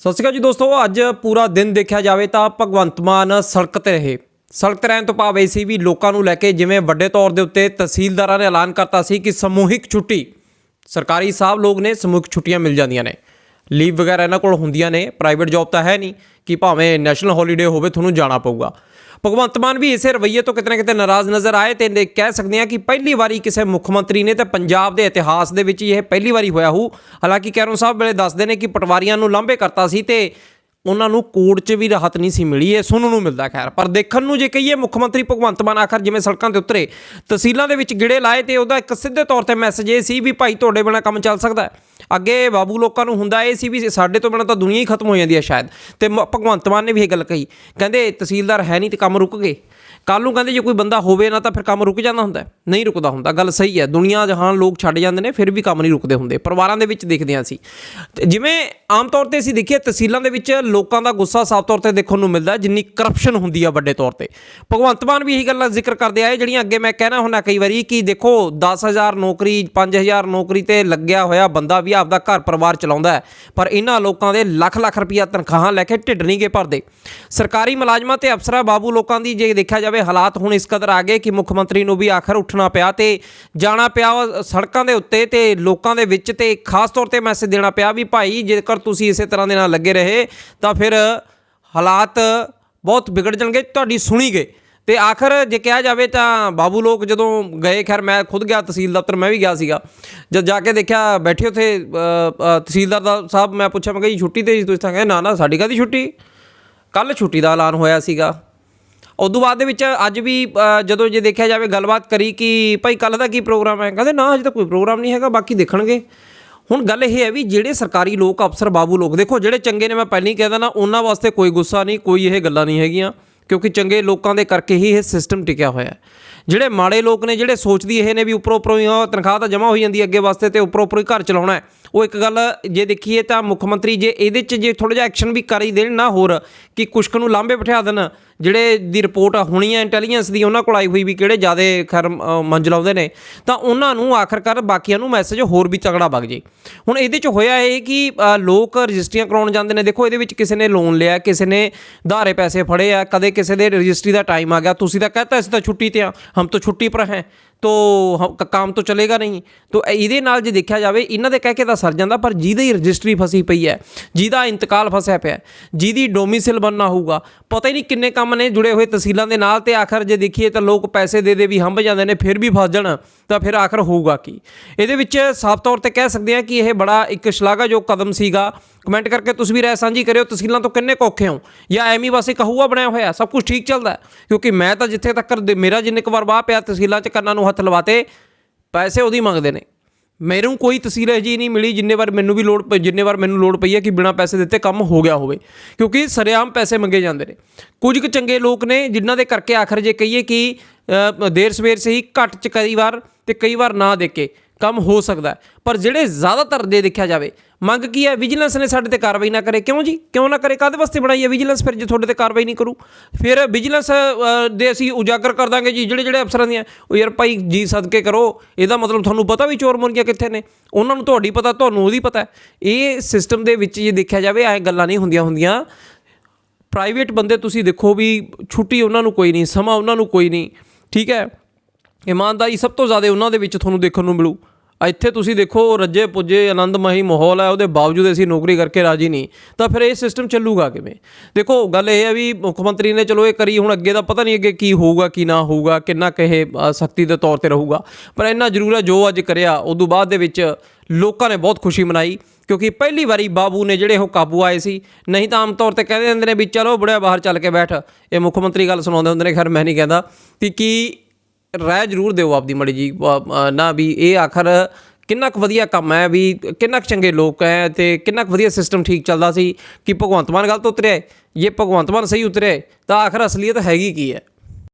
ਸਤਿ ਸ਼੍ਰੀ ਅਕਾਲ ਜੀ ਦੋਸਤੋ, ਅੱਜ ਪੂਰਾ ਦਿਨ ਦੇਖਿਆ ਜਾਵੇ ਤਾਂ ਭਗਵੰਤ ਮਾਨ ਸੜਕ ਤੇ ਰਹੇ। ਸੜਕ ਤੇ ਰਹਿਣ ਤੋਂ ਭਾਵ ਇਹ ਸੀ ਵੀ ਲੋਕਾਂ ਨੂੰ ਲੈ ਕੇ ਜਿਵੇਂ ਵੱਡੇ ਤੌਰ ਦੇ ਉੱਤੇ ਤਹਿਸੀਲਦਾਰਾਂ ਨੇ ਐਲਾਨ ਕਰਤਾ ਸੀ ਕਿ ਸਮੂਹਿਕ ਛੁੱਟੀ, ਸਰਕਾਰੀ ਸਾਹਿਬ ਲੋਕ ਨੇ ਸਮੂਹਿਕ ਛੁੱਟੀਆਂ ਮਿਲ ਜਾਂਦੀਆਂ ਨੇ। ਲੀਵ ਵਗੈਰਾ ਇਹਨਾਂ ਕੋਲ ਹੁੰਦੀਆਂ ਨੇ ਪ੍ਰਾਈਵੇਟ ਜੌਬ ਤਾਂ ਹੈ ਨਹੀਂ ਕਿ ਭਾਵੇਂ ਨੈਸ਼ਨਲ ਹੌਲੀਡੇ ਹੋਵੇ ਤੁਹਾਨੂੰ ਜਾਣਾ ਪਊਗਾ। ਭਗਵੰਤ ਮਾਨ ਵੀ ਇਸੇ ਰਵੱਈਏ ਤੋਂ ਕਿਤੇ ਨਾ ਕਿਤੇ ਨਾਰਾਜ਼ ਨਜ਼ਰ ਆਏ ਤੇ ਨੇ- ਕਹਿ ਸਕਦੇ ਹਾਂ ਕਿ ਪਹਿਲੀ ਵਾਰੀ ਕਿਸੇ ਮੁੱਖ ਮੰਤਰੀ ਨੇ ਤੇ ਪੰਜਾਬ ਦੇ ਇਤਿਹਾਸ ਦੇ ਵਿੱਚ ਇਹ ਪਹਿਲੀ ਵਾਰੀ ਹੋਇਆ ਹੋ ਹਾਲਾਂਕਿ ਕੈਰੋਂ ਸਾਹਿਬ ਵੇਲੇ ਦੱਸਦੇ ਨੇ ਕਿ ਪਟਵਾਰੀਆਂ ਨੂੰ ਲਾਂਭੇ ਕਰਤਾ ਸੀ ਤੇ ਉਹਨਾਂ ਨੂੰ ਕੋਰਟ 'ਚ ਵੀ ਰਾਹਤ ਨਹੀਂ ਸੀ ਮਿਲੀ, ਇਹ ਸੁਣਨ ਨੂੰ ਮਿਲਦਾ ਖੈਰ। ਪਰ ਦੇਖਣ ਨੂੰ ਜੇ ਕਹੀਏ, ਮੁੱਖ ਮੰਤਰੀ ਭਗਵੰਤ ਮਾਨ ਆਖਰ ਜਿਵੇਂ ਸੜਕਾਂ ਤੇ ਉਤਰੇ, ਤਹਿਸੀਲਾਂ ਦੇ ਵਿੱਚ ਗਿੜੇ ਲਾਏ ਤੇ ਉਹਦਾ ਇੱਕ ਸਿੱਧੇ ਤੌਰ ਤੇ ਮੈਸੇਜ ਇਹ ਸੀ ਵੀ ਭਾਈ ਤੁਹਾਡੇ ਬਿਨਾ ਕੰਮ ਚੱਲ ਸਕਦਾ ਹੈ। ਅੱਗੇ ਬਾਬੂ ਲੋਕਾਂ ਨੂੰ ਹੁੰਦਾ ਇਹ ਸੀ ਵੀ ਸਾਡੇ ਤੋਂ ਬਿਨਾ ਤਾਂ ਦੁਨੀਆ ਹੀ ਖਤਮ ਹੋ ਜਾਂਦੀ ਹੈ ਸ਼ਾਇਦ। ਤੇ ਮ- ਭਗਵੰਤ ਮਾਨ ਨੇ ਵੀ ਇਹ ਗੱਲ ਕਹੀ। ਕਹਿੰਦੇ ਤਹਿਸੀਲਦਾਰ ਹੈ ਨਹੀਂ ਤੇ ਕੰਮ ਰੁਕ ਗਏ। ਕੱਲ ਨੂੰ ਕਹਿੰਦੇ ਜੇ ਕੋਈ ਬੰਦਾ ਹੋਵੇ ਨਾ ਤਾਂ ਫਿਰ ਕੰਮ ਰੁਕ ਜਾਂਦਾ ਹੁੰਦਾ ਨਹੀਂ ਰੁਕਦਾ ਹੁੰਦਾ। ਗੱਲ ਸਹੀ ਹੈ। ਦੁਨੀਆ ਜਹਾਨ ਲੋਕ ਛੱਡ ਜਾਂਦੇ ਨੇ, ਫਿਰ ਵੀ ਕੰਮ ਨਹੀਂ ਰੁਕਦੇ ਹੁੰਦੇ। ਪਰਿਵਾਰਾਂ ਦੇ ਵਿੱਚ ਦੇਖਦੇ ਹਾਂ ਅਸੀਂ। ਤੇ ਜਿਵੇਂ ਆਮ ਤੌਰ ਤੇ ਅਸੀਂ ਦੇਖੀਏ, ਤਹਿਸੀਲਾਂ ਦੇ ਵਿੱਚ ਲੋਕਾਂ ਦਾ ਗੁੱਸਾ ਸਾਫ਼ ਤੌਰ ਤੇ ਦੇਖਣ ਨੂੰ ਮਿਲਦਾ ਜਿੰਨੀ ਕਰਪਸ਼ਨ ਹੁੰਦੀ ਆ ਵੱਡੇ ਤੌਰ ਤੇ। ਭਗਵੰਤ ਮਾਨ ਵੀ ਇਹੀ ਗੱਲਾਂ ਜ਼ਿਕਰ ਕਰਦੇ ਆਏ, ਜਿਹੜੀਆਂ ਅੱਗੇ ਮੈਂ ਕਹਿਣਾ ਹੁੰਦਾ ਕਈ ਵਾਰੀ ਕਿ ਦੇਖੋ 10000 ਨੌਕਰੀ 5000 ਨੌਕਰੀ ਤੇ ਲੱਗਿਆ ਹੋਇਆ ਬੰਦਾ ਵੀ ਆਪਦਾ ਘਰ ਪਰਿਵਾਰ ਚਲਾਉਂਦਾ ਹੈ। ਪਰ ਇਹਨਾਂ ਲੋਕਾਂ ਦੇ ਲੱਖ ਲੱਖ ਰੁਪਈਆ ਤਨਖਾਹਾਂ ਲੈ ਕੇ ਢਿੱਡ ਨਹੀਂ ਗੇ ਭਰਦੇ। ਸਰਕਾਰੀ ਮੁਲਾਜ਼ਮਾਂ ਤੇ ਅਫਸਰਾਂ, ਬਾਬੂ ਲੋਕਾਂ ਦੀ ਜੇ ਦੇਖਿਆ ਜਾਵੇ ਹਾਲਾਤ ਹੁਣ ਇਸ ਕਦਰ ਆ ਗਏ ਕਿ ਮੁੱਖ ਮੰਤਰੀ ਨੂੰ ਵੀ ਆਖਰ ਉੱਠਣਾ ਪਿਆ ਤੇ ਜਾਣਾ ਪਿਆ ਸੜਕਾਂ ਦੇ ਉੱਤੇ ਤੇ ਲੋਕਾਂ ਦੇ ਵਿੱਚ ਤੇ ਖਾਸ ਤੌਰ ਤੇ ਮੈਸੇਜ ਦੇਣਾ ਪਿਆ ਵੀ ਭਾਈ ਜੇਕਰ ਤੁਸੀਂ ਇਸੇ ਤਰ੍ਹਾਂ ਦੇ ਨਾਲ ਲੱਗੇ ਰਹੇ ਤਾਂ ਫਿਰ ਹਾਲਾਤ ਬਹੁਤ ਵਿਗੜ ਜਾਣਗੇ, ਤੁਹਾਡੀ ਸੁਣੀ ਗਏ। ਤੇ ਆਖਰ ਜੇ ਕਿਹਾ ਜਾਵੇ ਤਾਂ ਬਾਬੂ ਲੋਕ ਜਦੋਂ ਗਏ, ਖੈਰ ਮੈਂ ਖੁਦ ਗਿਆ ਤਹਿਸੀਲ ਦਫ਼ਤਰ, ਮੈਂ ਵੀ ਗਿਆ ਸੀਗਾ। ਜਦ ਜਾ ਕੇ ਦੇਖਿਆ ਬੈਠੇ ਉੱਥੇ ਤਹਿਸੀਲਦਾਰ ਦਾ ਸਾਹਿਬ, ਮੈਂ ਪੁੱਛਿਆ, ਮੈਂ ਕਿਹਾ ਜੀ ਛੁੱਟੀ ਤੇ ਜੀ, ਤੁਸੀਂ ਤਾਂ ਕਹਿੰਦੇ ਨਾ ਨਾ, ਸਾਡੀ ਕਾਹਦੀ ਛੁੱਟੀ? ਕੱਲ ਛੁੱਟੀ ਦਾ ਐਲਾਨ ਹੋਇਆ ਸੀਗਾ। ਉਦੋਂ ਬਾਅਦ ਦੇ ਵਿੱਚ ਅੱਜ ਵੀ ਜਦੋਂ ਜੇ ਦੇਖਿਆ ਜਾਵੇ ਗੱਲਬਾਤ ਕਰੀ ਕਿ ਭਾਈ ਕੱਲ ਦਾ ਕੀ ਪ੍ਰੋਗਰਾਮ ਹੈ, ਕਹਿੰਦੇ ਨਾ ਅਜੇ ਤਾਂ ਕੋਈ ਪ੍ਰੋਗਰਾਮ ਨਹੀਂ ਹੈਗਾ, ਬਾਕੀ ਦੇਖਣਗੇ। ਹੁਣ ਗੱਲ ਇਹ ਹੈ ਵੀ ਜਿਹੜੇ ਸਰਕਾਰੀ ਲੋਕ, ਅਫਸਰ ਬਾਬੂ ਲੋਕ, ਦੇਖੋ ਜਿਹੜੇ ਚੰਗੇ ਨੇ, ਮੈਂ ਪਹਿਲਾਂ ਹੀ ਕਹਿ ਦਿੰਦਾ, ਉਹਨਾਂ ਵਾਸਤੇ ਕੋਈ ਗੁੱਸਾ ਨਹੀਂ, ਕੋਈ ਇਹ ਗੱਲਾਂ ਨਹੀਂ ਹੈਗੀਆਂ, ਕਿਉਂਕਿ ਚੰਗੇ ਲੋਕਾਂ ਦੇ ਕਰਕੇ ਹੀ ਇਹ ਸਿਸਟਮ ਟਿਕਿਆ ਹੋਇਆ ਹੈ। ਜਿਹੜੇ ਮਾੜੇ ਲੋਕ ਨੇ, ਜਿਹੜੇ ਸੋਚਦੀ ਇਹ ਨੇ ਵੀ ਉੱਪਰੋਂ ਉੱਪਰੋਂ ਹੀ ਤਨਖਾਹ ਤਾਂ ਜਮ੍ਹਾਂ ਹੋਈ ਜਾਂਦੀ ਅੱਗੇ ਵਾਸਤੇ ਤੇ ਉੱਪਰੋਂ ਉੱਪਰੋਂ ਹੀ ਘਰ ਚਲਾਉਣਾ ਹੈ। ਉਹ ਇੱਕ ਗੱਲ ਜੇ ਦੇਖੀਏ ਤਾਂ ਮੁੱਖ ਮੰਤਰੀ ਜੇ ਇਹਦੇ 'ਚ ਜੇ ਥੋੜਾ ਜਿਹਾ ਐਕਸ਼ਨ ਵੀ ਕਰ ਹੀ ਦੇਣ ਨਾ ਹੋਰ ਕਿ ਕੁਸ਼ਕ ਨੂੰ ਲਾਂਭੇ ਬਿਠਾ ਦੇਣ ਜਿਹੜੇ ਦੀ ਰਿਪੋਰਟ ਹੋਣੀ ਹੈ ਇੰਟੈਲੀਜੈਂਸ ਦੀ ਉਹਨਾਂ ਕੋਲ ਆਈ ਹੋਈ ਵੀ ਕਿਹੜੇ ਜ਼ਿਆਦਾ ਖਰ ਅ, ਮੰਜ਼ਿਲ ਆਉਂਦੇ ਨੇ ਤਾਂ ਉਹਨਾਂ ਨੂੰ ਆਖਰਕਾਰ ਬਾਕੀਆਂ ਨੂੰ ਮੈਸੇਜ ਹੋਰ ਵੀ ਤਗੜਾ ਵਗ ਜੇ। ਹੁਣ ਇਹਦੇ 'ਚ ਹੋਇਆ ਇਹ ਕਿ ਲੋਕ ਰਜਿਸਟਰੀਆਂ ਕਰਾਉਣ ਜਾਂਦੇ ਨੇ ਦੇਖੋ ਇਹਦੇ ਵਿੱਚ ਕਿਸੇ ਨੇ ਲੋਨ ਲਿਆ ਕਿਸੇ ਨੇ ਧਾਰੇ ਪੈਸੇ ਫੜੇ ਆ ਕਦੇ ਕਿਸੇ ਦੇ ਰਜਿਸਟਰੀ ਦਾ ਟਾਈਮ ਆ ਗਿਆ ਤੁਸੀਂ ਤਾਂ ਕਹਤਾ ਅਸੀਂ ਤਾਂ ਛੁੱਟੀ ਤੇ ਆ ਹਮ ਤਾਂ ਛੁੱਟੀ ਪਰ ਹੈ। ਤੋ ਹਮ- ਕੰਮ ਤੋਂ ਚਲੇਗਾ ਨਹੀਂ। ਤੋ ਇਹਦੇ ਨਾਲ ਜੇ ਦੇਖਿਆ ਜਾਵੇ, ਇਹਨਾਂ ਦੇ ਕਹਿ ਕੇ ਤਾਂ ਸਰ ਜਾਂਦਾ, ਪਰ ਜਿਹਦੀ ਰਜਿਸਟਰੀ ਫਸੀ ਪਈ ਹੈ, ਜਿਹਦਾ ਇੰਤਕਾਲ ਫਸਿਆ ਪਿਆ ਜਿਹਦੀ ਡੋਮਿਸਾਈਲ ਬਣਨਾ ਹੋਊਗਾ, ਪਤਾ ਹੀ ਨਹੀਂ ਕਿੰਨੇ ਕੰਮ ਨੇ ਜੁੜੇ ਹੋਏ ਤਹਿਸੀਲਾਂ ਦੇ ਨਾਲ ਤੇ ਆਖਰ ਜੇ ਦੇਖੀਏ ਤਾਂ ਲੋਕ ਪੈਸੇ ਦੇ ਦੇ ਵੀ ਹੰਭ ਜਾਂਦੇ ਨੇ, ਫਿਰ ਵੀ ਫਸ ਜਾਣ। ਤਾਂ ਫਿਰ ਆਖਰ ਹੋਊਗਾ ਕੀ? ਇਹਦੇ ਵਿੱਚ ਸਾਫ਼ ਤੌਰ ਤੇ ਕਹਿ ਸਕਦੇ ਹਾਂ ਕਿ ਇਹ ਬੜਾ ਇੱਕ ਸ਼ਲਾਘਾਯੋਗ ਕਦਮ ਸੀਗਾ। ਕਮੈਂਟ ਕਰਕੇ ਤੁਸੀਂ ਵੀ ਰਾਏ ਸਾਂਝੀ ਕਰਿਓ ਤਹਿਸੀਲਾਂ ਤੋਂ ਕਿੰਨੇ ਕੁ ਔਖੇ ਹੋ? ਜਾਂ ਐਵੇਂ ਹੀ ਬਸ ਇੱਕ ਹੂਆ ਬਣਿਆ ਹੋਇਆ, ਸਭ ਕੁਝ ਠੀਕ ਚੱਲਦਾ ਕਿਉਂਕਿ ਮੈਂ ਤਾਂ ਜਿੱਥੇ ਤੱਕ ਮੇਰਾ ਜਿੰਨੇ ਕੁ ਵਾਰ ਵਾਹ ਪਿਆ ਤਹਿਸੀਲਾਂ 'ਚ ਕੰਨਾਂ ਨੂੰ ਹੱਥ ਲਵਾਤੇ, ਪੈਸੇ ਉਹਦੀ ਮੰਗਦੇ ਨੇ। ਮੈਨੂੰ ਕੋਈ ਤਸਵੀਰ ਅਜਿਹੀ ਨਹੀਂ ਮਿਲੀ ਜਿੰਨੇ ਵਾਰ ਮੈਨੂੰ ਵੀ ਲੋੜ ਪਈ ਜਿੰਨੇ ਵਾਰ ਮੈਨੂੰ ਲੋੜ ਪਈ ਹੈ ਕਿ ਬਿਨਾਂ ਪੈਸੇ ਦਿੱਤੇ ਕੰਮ ਹੋ ਗਿਆ ਹੋਵੇ। ਕਿਉਂਕਿ ਸਰਿਆਮ ਪੈਸੇ ਮੰਗੇ ਜਾਂਦੇ ਨੇ। ਕੁਝ ਕੁ ਚੰਗੇ ਲੋਕ ਨੇ ਜਿਨ੍ਹਾਂ ਦੇ ਕਰਕੇ ਆਖਰ ਜੇ ਕਹੀਏ ਕਿ ਦੇਰ ਸਵੇਰ ਸਹੀ ਘੱਟ ਚ ਕਈ ਵਾਰ ਤੇ ਕਈ ਵਾਰ ਨਾ ਦੇ ਕੇ ਕੰਮ ਹੋ ਸਕਦਾ ਪਰ ਜਿਹੜੇ ਜ਼ਿਆਦਾਤਰ ਦੇ ਦੇਖਿਆ ਜਾਵੇ, ਮੰਗ ਕੀ ਹੈ? ਵਿਜੀਲੈਂਸ ਨੇ ਸਾਡੇ ਤੇ ਕਾਰਵਾਈ ਨਾ ਕਰੇ। ਕਿਉਂ ਜੀ? ਕਿਉਂ ਨਾ ਕਰੇ? ਕਾਦੇ ਵਾਸਤੇ ਬਣਾਈ ਹੈ ਵਿਜੀਲੈਂਸ ਫਿਰ ਜੇ ਤੁਹਾਡੇ ਤੇ ਕਾਰਵਾਈ ਨਹੀਂ ਕਰੂ? ਫਿਰ ਵਿਜੀਲੈਂਸ ਦੇ ਅਸੀਂ ਉਜਾਗਰ ਕਰ ਦਾਂਗੇ ਜੀ। ਜਿਹੜੇ ਜਿਹੜੇ ਅਫਸਰਾਂ ਦੀਆਂ, ਉਹ ਯਾਰ ਭਾਈ ਜੀ ਸਦਕੇ ਕਰੋ। ਇਹਦਾ ਮਤਲਬ ਤੁਹਾਨੂੰ ਪਤਾ ਵੀ ਚੋਰ ਮੁਰਗੀਆਂ ਕਿੱਥੇ ਨੇ। ਉਹਨਾਂ ਨੂੰ ਤੁਹਾਡੀ ਪਤਾ, ਤੁਹਾਨੂੰ ਉਹਦੀ ਪਤਾ ਇਹ ਸਿਸਟਮ ਦੇ ਵਿੱਚ ਜੇ ਦੇਖਿਆ ਜਾਵੇ, ਐ ਗੱਲਾਂ ਨਹੀਂ ਹੁੰਦੀਆਂ ਹੁੰਦੀਆਂ। ਪ੍ਰਾਈਵੇਟ ਬੰਦੇ ਤੁਸੀਂ ਦੇਖੋ ਵੀ ਛੁੱਟੀ ਉਹਨਾਂ ਨੂੰ ਕੋਈ ਨਹੀਂ, ਸਮਾਂ ਉਹਨਾਂ ਨੂੰ ਕੋਈ ਨਹੀਂ। ਠੀਕ ਹੈ? ਇਮਾਨਦਾਰੀ ਸਭ ਤੋਂ ਜ਼ਿਆਦਾ ਉਹਨਾਂ ਦੇ ਵਿੱਚ ਤੁਹਾਨੂੰ ਦੇਖਣ ਨੂੰ ਮਿਲੂ। ਇੱਥੇ ਤੁਸੀਂ ਦੇਖੋ, ਰੱਜੇ ਪੁੱਜੇ, ਆਨੰਦਮਈ ਮਾਹੌਲ ਹੈ ਉਹਦੇ ਬਾਵਜੂਦ ਅਸੀਂ ਨੌਕਰੀ ਕਰਕੇ ਰਾਜੀ ਨਹੀਂ। ਤਾਂ ਫਿਰ ਇਹ ਸਿਸਟਮ ਚੱਲੂਗਾ ਕਿਵੇਂ? ਦੇਖੋ, ਗੱਲ ਇਹ ਹੈ ਵੀ ਮੁੱਖ ਮੰਤਰੀ ਨੇ ਚਲੋ ਇਹ ਕਰੀ, ਹੁਣ ਅੱਗੇ ਦਾ ਪਤਾ ਨਹੀਂ ਅੱਗੇ ਕੀ ਹੋਊਗਾ, ਕੀ ਨਾ ਹੋਊਗਾ, ਕਿੰਨਾ ਕਹੇ ਸਖਤੀ ਦੇ ਤੌਰ ਤੇ ਰਹੂਗਾ। ਪਰ ਇੰਨਾ ਜ਼ਰੂਰ ਹੈ, ਜੋ ਅੱਜ ਕਰਿਆ, ਉਦੋਂ ਬਾਅਦ ਦੇ ਵਿੱਚ ਲੋਕਾਂ ਨੇ ਬਹੁਤ ਖੁਸ਼ੀ ਮਨਾਈ, ਕਿਉਂਕਿ ਪਹਿਲੀ ਵਾਰੀ ਬਾਬੂ ਨੇ ਜਿਹੜੇ ਉਹ ਕਾਬੂ ਆਏ ਸੀ। ਨਹੀਂ ਤਾਂ ਆਮ ਤੌਰ ਤੇ ਕਹਿੰਦੇ ਹੁੰਦੇ ਨੇ ਵੀ, ਚਲੋ, ਬੁੜਿਆ, ਬਾਹਰ ਚੱਲ ਕੇ ਬੈਠ। ਇਹ ਮੁੱਖ ਮੰਤਰੀ ਗੱਲ ਸੁਣਾਉਂਦੇ ਹੁੰਦੇ ਨੇ, ਖੈਰ ਮੈਂ ਨਹੀਂ ਕਹਿੰਦਾ ਕਿ ਕੀ ਰਾਏ ਜ਼ਰੂਰ ਦਿਓ ਆਪਦੀ ਮੜੀ ਜੀ ਨਾ ਵੀ ਇਹ ਆਖਰ ਕਿੰਨਾ ਕੁ ਵਧੀਆ ਕੰਮ ਹੈ ਵੀ ਕਿੰਨਾ ਕੁ ਚੰਗੇ ਲੋਕ ਹੈ ਤੇ ਕਿੰਨਾ ਕੁ ਵਧੀਆ ਸਿਸਟਮ ਠੀਕ ਚੱਲਦਾ ਸੀ ਕਿ ਭਗਵੰਤ ਮਾਨ ਗਲਤ ਉਤਰਿਆ ਹੈ। ਜੇ ਭਗਵੰਤ ਮਾਨ ਸਹੀ ਉਤਰਿਆ ਤਾਂ ਆਖਰ ਅਸਲੀਅਤ ਹੈਗੀ ਕੀ ਹੈ